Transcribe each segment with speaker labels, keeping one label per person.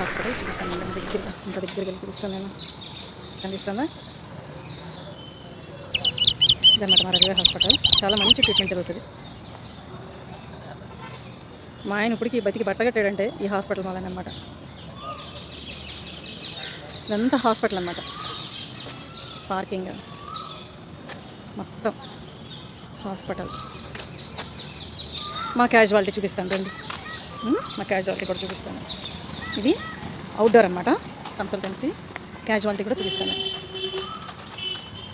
Speaker 1: Hospital చూపిస్తాను నేను దగ్గర ఇంత దగ్గరికి వెళ్ళి చూపిస్తాను నేను. కనిపిస్తుందా ఇదన్నమాట మా రైల్వే హాస్పిటల్. చాలా మంచి ట్రీట్మెంట్ జరుగుతుంది. మా ఆయన ఇప్పటికి బతికి బట్టగట్టాడంటే ఈ హాస్పిటల్ వల్లనే అనమాట ఇదంతా హాస్పిటల్ అనమాట పార్కింగ్. మొత్తం హాస్పిటల్. మా క్యాజువాలిటీ చూపిస్తాను రండి. మా క్యాజువాలిటీ కూడా చూపిస్తాను. ఇది అవుట్డోర్ అనమాట కన్సల్టెన్సీ క్యాజువాలిటీ కూడా చూపిస్తాను.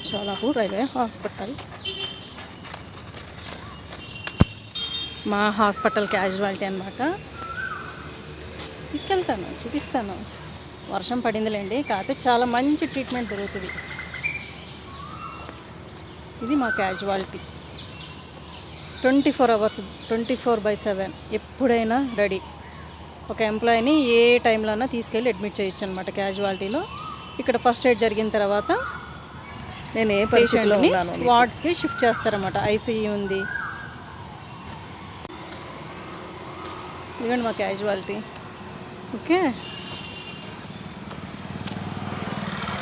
Speaker 1: Sholapur railway hospital. మా హాస్పిటల్ క్యాజువాలిటీ అనమాట తీసుకెళ్తాను చూపిస్తాను. వర్షం పడిందిలేండి కాకపోతే చాలా మంచి ట్రీట్మెంట్ దొరుకుతుంది. ఇది మా casualty twenty four hours twenty four by seven ఎప్పుడైనా రెడీ ఒక ఎంప్లాయీని ఏ టైంలోనా తీసుకెళ్ళి అడ్మిట్ చేయొచ్చు అనమాట క్యాజువాలిటీలో. ఇక్కడ ఫస్ట్ ఎయిడ్ జరిగిన తర్వాత
Speaker 2: నేను ఏ
Speaker 1: పేషెంట్ని
Speaker 2: ఉన్నాను
Speaker 1: వార్డ్స్కి షిఫ్ట్ చేస్తారన్నమాట. ఐసీయూ ఉంది. ఇదిగోండి మా క్యాజువాలిటీ. ఓకే.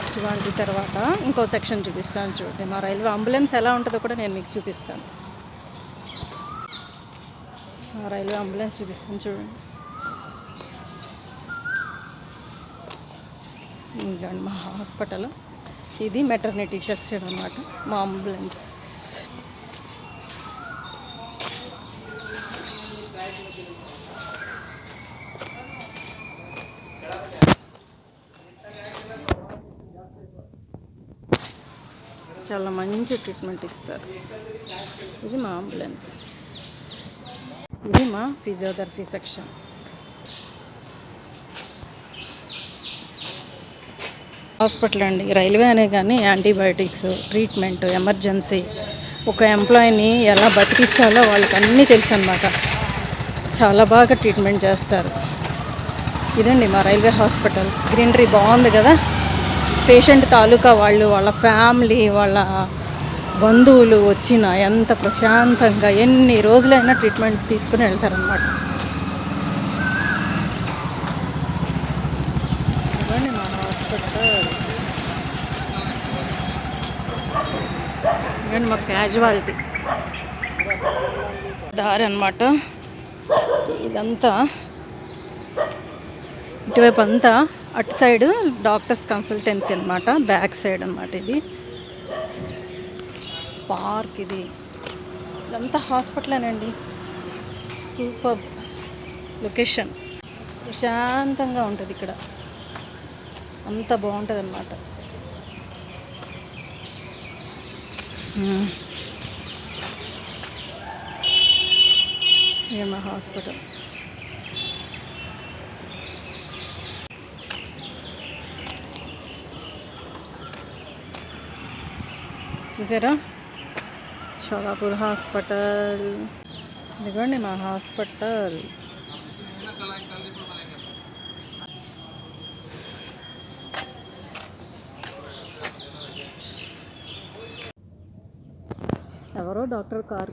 Speaker 1: క్యాజువాలిటీ తర్వాత ఇంకో సెక్షన్ చూపిస్తాను చూడండి. మా రైల్వే అంబులెన్స్ ఎలా ఉంటుందో కూడా నేను మీకు చూపిస్తాను. మా రైల్వే అంబులెన్స్ చూపిస్తాను చూడండి. ఇదండి మా హాస్పిటల్. ఇది మెటర్నిటీ సెక్షన్ అనమాట మా అంబులెన్స్. చాలా మంచి ట్రీట్మెంట్ ఇస్తారు. ఇది మా అంబులెన్స్. ఇది మా ఫిజియోథెరపీ సెక్షన్ హాస్పిటల్ అండి. రైల్వే అనే కానీ యాంటీబయాటిక్స్ ట్రీట్మెంట్ ఎమర్జెన్సీ ఒక ఎంప్లాయీని ఎలా బతికించాలో వాళ్ళకి అన్నీ తెలుసు అనమాట చాలా బాగా ట్రీట్మెంట్ చేస్తారు. ఇదండి మా రైల్వే హాస్పిటల్. గ్రీనరీ బాగుంది కదా? పేషెంట్ తాలూకా వాళ్ళు వాళ్ళ ఫ్యామిలీ వాళ్ళ బంధువులు వచ్చిన ఎంత ప్రశాంతంగా ఎన్ని రోజులైనా ట్రీట్మెంట్ తీసుకుని వెళ్తారనమాట మా మా క్యాజువాలిటీ దారి అనమాట ఇదంతా. ఇటువైపు అంతా అటు సైడ్ డాక్టర్స్ కన్సల్టెన్సీ అనమాట బ్యాక్ సైడ్ అనమాట ఇది. పార్క్ ఇది. ఇదంతా హాస్పిటలేనండి సూపర్. లొకేషన్. ప్రశాంతంగా ఉంటుంది ఇక్కడ. అంత బాగుంటుంది అన్నమాట మా హాస్పిటల్. చూసారా? షోలాపూర్ హాస్పిటల్. ఇదిగోండి మా హాస్పిటల్. Doctor car